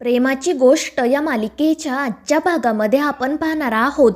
प्रेमाची गोष्ट या मालिकेच्या आजच्या भागामध्ये आपण पाहणार आहोत.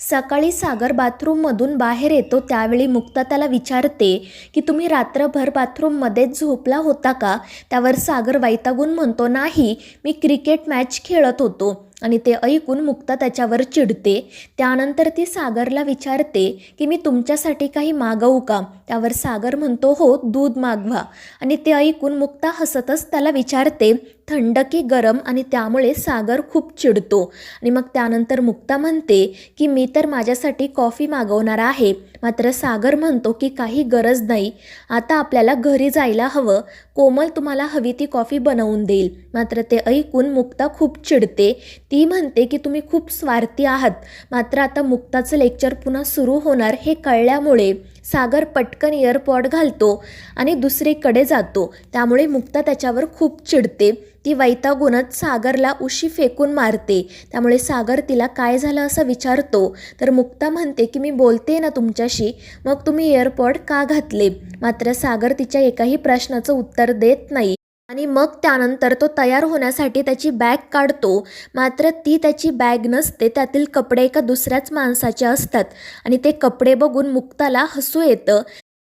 सकाळी सागर बाथरूममधून बाहेर येतो त्यावेळी मुक्ता त्याला विचारते की तुम्ही रात्रभर बाथरूममध्येच झोपला होता का? त्यावर सागर वैतागून म्हणतो नाही मी क्रिकेट मॅच खेळत होतो. आणि ते ऐकून मुक्ता त्याच्यावर चिडते. त्यानंतर ती सागरला विचारते की मी तुमच्यासाठी काही मागवू का? त्यावर सागर म्हणतो हो दूध मागवा. आणि ते ऐकून मुक्ता हसतच त्याला विचारते थंड की गरम? आणि त्यामुळे सागर खूप चिडतो. आणि मग त्यानंतर मुक्ता म्हणते की मी तर माझ्यासाठी कॉफी मागवणार आहे. मात्र सागर म्हणतो की काही गरज नाही. आता आपल्याला घरी जायला हवं. कोमल तुम्हाला हवी ती कॉफी बनवून देईल. मात्र ते ऐकून मुक्ता खूप चिडते. ती म्हणते की तुम्ही खूप स्वार्थी आहात. मात्र आता मुक्ताचं लेक्चर पुन्हा सुरू होणार हे कळल्यामुळे सागर पटकन इयरपॉड घालतो आणि दुसरीकडे जातो. त्यामुळे मुक्ता त्याच्यावर खूप चिडते. ती वैतागूनच सागरला उशी फेकून मारते. त्यामुळे सागर तिला काय झालं असं विचारतो. तर मुक्ता म्हणते की मी बोलते ना तुमच्याशी मग तुम्ही इयरपॉड का घातले? मात्र सागर तिच्या एकाही प्रश्नाचं उत्तर देत नाही. आणि मग त्यानंतर तो तयार होण्यासाठी त्याची बॅग काढतो. मात्र ती त्याची बॅग नसते त्यातील कपडे एका दुसऱ्याच माणसाचे असतात आणि ते कपडे बघून मुक्ताला हसू येतं.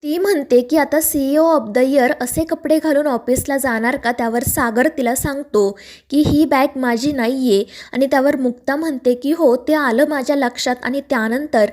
ती म्हणते की आता C O of the year असे कपडे घालून ऑफिसला जाणार का? त्यावर सागर तिला सांगतो की ही बॅग माझी नाही आहे आणि त्यावर मुक्ता म्हणते की हो ते आलं माझ्या लक्षात आणि त्यानंतर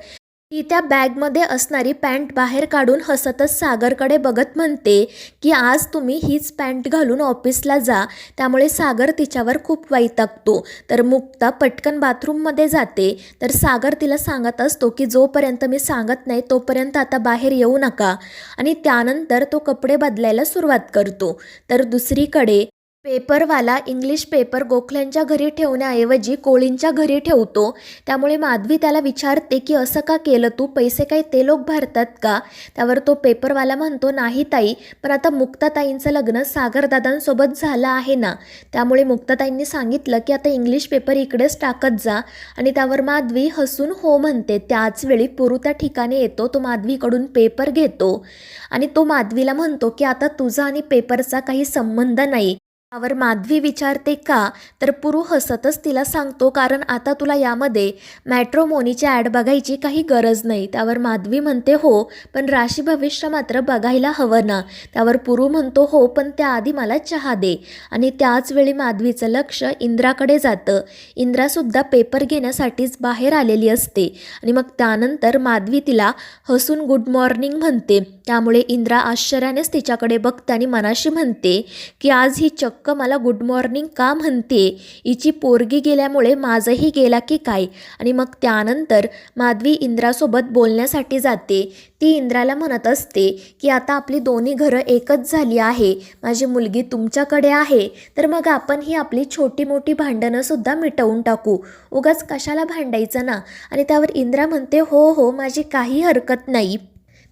ती त्या बॅगमध्ये असणारी पॅन्ट बाहेर काढून हसतच सागरकडे बघत म्हणते की आज तुम्ही हीच पॅन्ट घालून ऑफिसला जा. त्यामुळे सागर तिच्यावर खूप वैतागतो. तर मुक्ता पटकन बाथरूममध्ये जाते. तर सागर तिला सांगत असतो की जोपर्यंत मी सांगत नाही तोपर्यंत आता बाहेर येऊ नका. आणि त्यानंतर तो कपडे बदलायला सुरुवात करतो. तर दुसरीकडे पेपरवाला इंग्लिश पेपर गोखल्यांच्या घरी ठेवण्याऐवजी कोळींच्या घरी ठेवतो. त्यामुळे माधवी त्याला विचारते की असं का केलं तू? पैसे काही ते लोक भरतात का? त्यावर तो पेपरवाला म्हणतो नाही ताई पण आता मुक्ताताईंचं लग्न सागरदादांसोबत झालं आहे ना. त्यामुळे मुक्ताताईंनी सांगितलं की आता इंग्लिश पेपर इकडेच टाकत जा. आणि त्यावर माधवी हसून हो म्हणते त्याच वेळी पुरू त्या ठिकाणी येतो तो माधवीकडून पेपर घेतो. आणि तो माधवीला म्हणतो की आता तुझा आणि पेपरचा काही संबंध नाही. त्यावर माधवी विचारते का? तर पुरू हसतच तिला सांगतो कारण आता तुला यामध्ये मॅट्रोमोनीची ॲड बघायची काही गरज नाही. त्यावर माधवी म्हणते हो पण राशी भविष्य मात्र बघायला हवं ना. त्यावर पुरू म्हणतो हो पण त्याआधी मला चहा दे. आणि त्याच वेळी माधवीचं लक्ष इंद्राकडे जातं. इंद्रासुद्धा पेपर घेण्यासाठीच बाहेर आलेली असते. आणि मग त्यानंतर माधवी तिला हसून गुड मॉर्निंग म्हणते. त्यामुळे इंद्रा आश्चर्यानेच तिच्याकडे बघते आणि मनाशी म्हणते की आज ही चक्क मला गुड मॉर्निंग का म्हणते? हिची पोरगी गेल्यामुळे माझंही गेला की काय? आणि मग त्यानंतर माधवी इंद्रासोबत बोलण्यासाठी जाते. ती इंद्राला म्हणत असते की आता आपली दोन्ही घरं एकच झाली आहे. माझी मुलगी तुमच्याकडे आहे. तर मग आपण ही आपली छोटी मोठी भांडणंसुद्धा मिटवून टाकू. उगाच कशाला भांडायचं ना? आणि त्यावर इंद्रा म्हणते हो हो माझी काही हरकत नाही.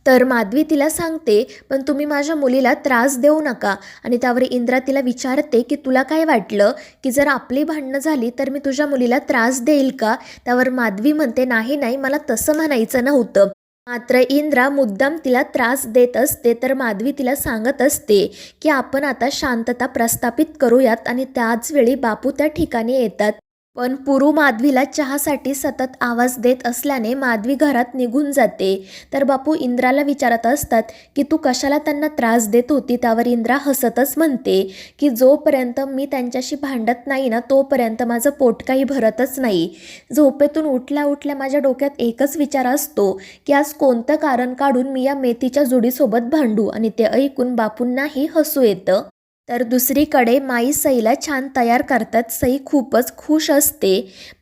तर माधवी तिला सांगते पण तुम्ही माझ्या मुलीला त्रास देऊ नका. आणि त्यावर इंद्रा तिला विचारते की तुला काय वाटलं की जर आपली भांडणं झाली तर मी तुझ्या मुलीला त्रास देईल का? त्यावर माधवी म्हणते नाही नाही मला तसं म्हणायचं नव्हतं. मात्र इंद्रा मुद्दाम तिला त्रास देत असते तर माधवी तिला सांगत असते की आपण आता शांतता प्रस्थापित करूयात आणि त्याच वेळी बापू त्या ठिकाणी येतात. पण पुरू माधवीला चहासाठी सतत आवाज देत असल्याने माधवी घरात निघून जाते. तर बापू इंद्राला विचारत असतात की तू कशाला त्यांना त्रास देत होती? त्यावर इंद्रा हसतच म्हणते की जोपर्यंत मी त्यांच्याशी भांडत नाही ना तोपर्यंत माझं पोट काही भरतच नाही. झोपेतून उठल्या उठल्या माझ्या डोक्यात एकच विचार असतो की आज कोणतं कारण काढून मी या मेथीच्या जोडीसोबत भांडू? आणि ते ऐकून बापूंनाही हसू येतं. तर दुसरीकडे माई सईला छान तयार करतात. सई खूपच खुश असते.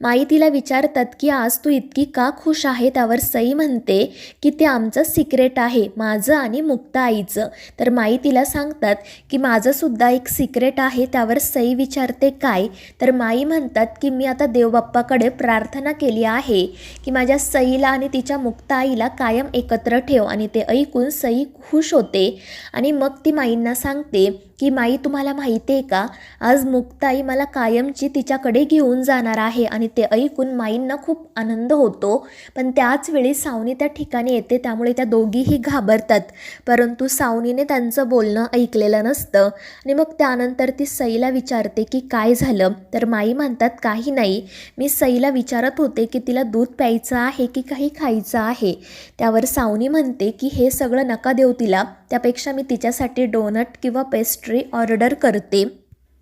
माई तिला विचारतात की आज तू इतकी का खुश आहे? त्यावर सई म्हणते की ते आमचं सिक्रेट आहे माझं आणि मुक्ता आईचं. तर माई तिला सांगतात की माझंसुद्धा एक सिक्रेट आहे. त्यावर सई विचारते काय? तर माई म्हणतात की मी आता देवबाप्पाकडे प्रार्थना केली आहे की माझ्या सईला आणि तिच्या मुक्ता आईला कायम एकत्र ठेव. आणि ते ऐकून सई खुश होते. आणि मग ती माईंना सांगते की माई माई तुम्हाला माहिती आहे का? आज मुक्ताई मला कायमची तिच्याकडे घेऊन जाणार आहे आणि ते ऐकून माईंना खूप आनंद होतो. पण त्याच वेळी सावनी त्या ठिकाणी येते त्यामुळे त्या दोघीही घाबरतात. परंतु सावनीने त्यांचं बोलणं ऐकलेलं नसतं. आणि मग त्यानंतर ती सईला विचारते की काय झालं? तर माई म्हणतात काही नाही. मी सईला विचारत होते की तिला दूध प्यायचं आहे की काही खायचं आहे? त्यावर सावनी म्हणते की हे सगळं नका देऊ तिला. त्यापेक्षा मी तिच्यासाठी डोनट किंवा पेस्ट्री ऑर्डर करते.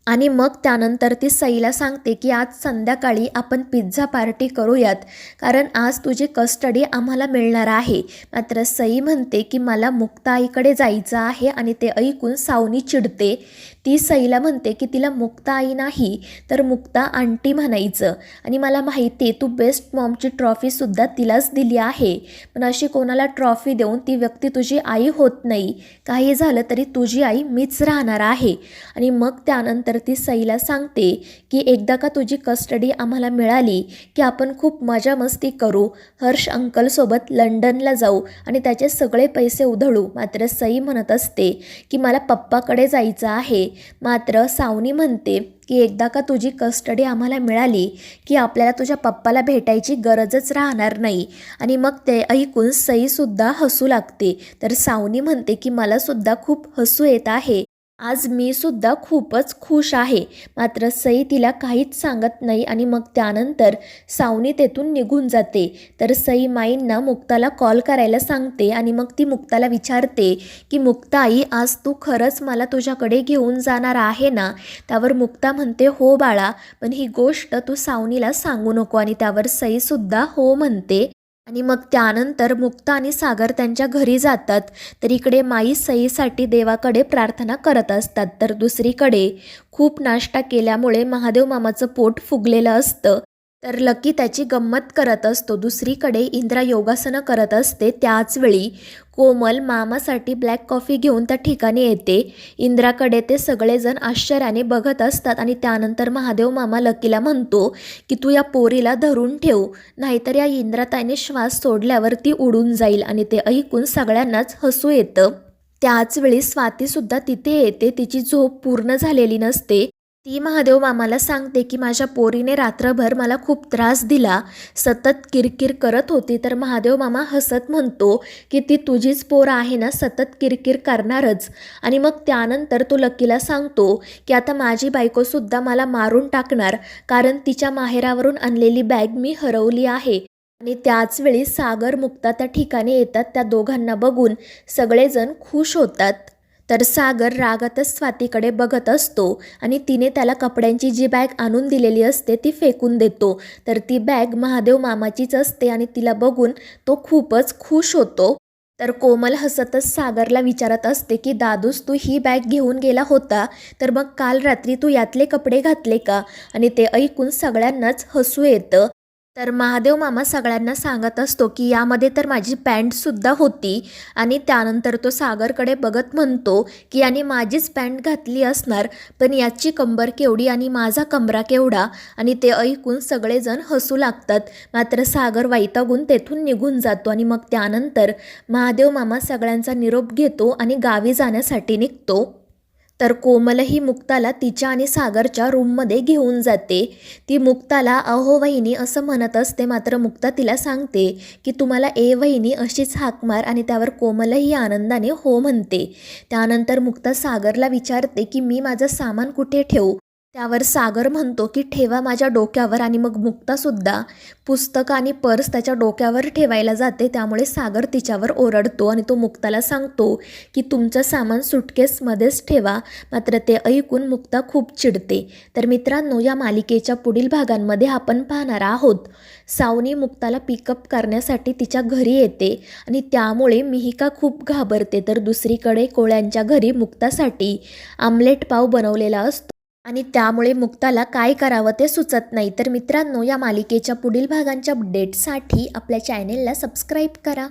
आणि मग त्यानंतर ती सईला सांगते की आज संध्याकाळी आपण पिझ्झा पार्टी करूयात कारण आज तुझी कस्टडी आम्हाला मिळणार आहे. मात्र सई म्हणते की मला मुक्ता आईकडे जायचं आहे आणि ते ऐकून सावनी चिडते. ती सईला म्हणते की तिला मुक्ता आई नाही तर मुक्ता आंटी म्हणायचं. आणि मला माहिती आहे तू बेस्ट मॉमची ट्रॉफीसुद्धा तिलाच दिली आहे. पण अशी कोणाला ट्रॉफी देऊन ती व्यक्ती तुझी आई होत नाही. काही झालं तरी तुझी आई मीच राहणार आहे. आणि मग त्यानंतर ती सईला सांगते की एकदा का तुझी कस्टडी आम्हाला मिळाली की आपण खूप मजा मस्ती करू. हर्ष अंकलसोबत लंडनला जाऊ आणि त्याचे सगळे पैसे उधळू. मात्र सई म्हणत असते की मला पप्पाकडे जायचं आहे. मात्र सावनी म्हणते की एकदा का तुझी कस्टडी आम्हाला मिळाली की आपल्याला तुझ्या पप्पाला भेटायची गरजच राहणार नाही. आणि मग ते ऐकून सईसुद्धा हसू लागते. तर सावनी म्हणते की मलासुद्धा खूप हसू येत आहे. आज मी सुद्धा खूपच खुश आहे. मात्र सई तिला काहीच सांगत नाही आणि मग त्यानंतर सावनी तेथून निघून जाते. तर सई माईंना मुक्ताला कॉल करायला सांगते आणि मग ती मुक्ताला विचारते की मुक्ताई आज तू खरंच मला तुझ्याकडे घेऊन जाणार आहे ना? त्यावर मुक्ता म्हणते हो बाळा पण ही गोष्ट तू सावनीला सांगू नको. आणि त्यावर सईसुद्धा हो म्हणते. आणि मग त्यानंतर मुक्ता आणि सागर त्यांच्या घरी जातात. तर इकडे माई सईसाठी देवाकडे प्रार्थना करत असतात. तर दुसरीकडे खूप नाश्ता केल्यामुळे महादेव मामाचं पोट फुगलेलं असतं. तर लकी त्याची गंमत करत असतो. दुसरीकडे इंद्रा योगासनं करत असते. त्याचवेळी कोमल मामासाठी ब्लॅक कॉफी घेऊन त्या ठिकाणी येते. इंद्राकडे ते सगळेजण आश्चर्याने बघत असतात आणि त्यानंतर महादेव मामा लकीला म्हणतो की तू या पोरीला धरून ठेव नाहीतर या इंद्राताईने श्वास सोडल्यावर ती उडून जाईल आणि ते ऐकून सगळ्यांनाच हसू येतं. त्याचवेळी स्वातीसुद्धा तिथे येते. तिची झोप पूर्ण झालेली नसते. ती महादेव मामाला सांगते की माझ्या पोरीने रात्रभर मला खूप त्रास दिला सतत किरकिर करत होती. तर महादेव मामा हसत म्हणतो की ती तुझीच पोर आहे ना सतत किरकिर करणारच. आणि मग त्यानंतर तो लकीला सांगतो की आता माझी बायकोसुद्धा मला मारून टाकणार कारण तिच्या माहेरावरून आणलेली बॅग मी हरवली आहे. आणि त्याच वेळी सागर मुक्ता त्या ठिकाणी येतात त्या दोघांना बघून. सगळेजण खुश होतात. तर सागर रागातच स्वातीकडे बघत असतो आणि तिने त्याला कपड्यांची जी बॅग आणून दिलेली असते ती फेकून देतो. तर ती बॅग महादेव मामाचीच असते आणि तिला बघून तो खूपच खुश होतो. तर कोमल हसतच सागरला विचारत असते की दादूस तू ही बॅग घेऊन गेला होता तर मग काल रात्री तू यातले कपडे घातले का? आणि ते ऐकून सगळ्यांनाच हसू येतं. तर महादेव मामा सगळ्यांना सांगत असतो की यामध्ये तर माझी पॅन्टसुद्धा होती आणि त्यानंतर तो सागरकडे बघत म्हणतो की याने माझीच पॅन्ट घातली असणार पण याची कंबर केवढी आणि माझा कमरा केवढा? आणि ते ऐकून सगळेजण हसू लागतात. मात्र सागर वैतागून तेथून निघून जातो आणि मग त्यानंतर महादेव मामा सगळ्यांचा निरोप घेतो आणि गावी जाण्यासाठी निघतो. तर कोमलही मुक्ताला तिच्या आणि सागरच्या रूममध्ये घेऊन जाते. ती मुक्ताला अहो वहिनी असं म्हणत असते. मात्र मुक्ता तिला सांगते की तुम्हाला ए वहिनी अशीच हाक मार आणि त्यावर कोमलही आनंदाने हो म्हणते. त्यानंतर मुक्ता सागरला विचारते की मी माझं सामान कुठे ठेवू? त्यावर सागर म्हणतो की ठेवा माझ्या डोक्यावर आणि मग मुक्तासुद्धा पुस्तकं आणि पर्स त्याच्या डोक्यावर ठेवायला जाते. त्यामुळे सागर तिच्यावर ओरडतो आणि तो मुक्ताला सांगतो की तुमचं सामान सुटकेसमध्येच ठेवा. मात्र ते ऐकून मुक्ता खूप चिडते. तर मित्रांनो या मालिकेच्या पुढील भागांमध्ये आपण पाहणार आहोत. सावनी मुक्ताला पिकअप करण्यासाठी तिच्या घरी येते आणि त्यामुळे मिहिका खूप घाबरते. तर दुसरीकडे कोळ्यांच्या घरी मुक्तासाठी आमलेट पाव बनवलेला असतो. आणि त्यामुळे मुक्ताला काय करावं ते सुचत नाही. तर मित्रांनो या मालिकेच्या पुढील भागांच्या अपडेटसाठी आपल्या चॅनेलला सबस्क्राईब करा.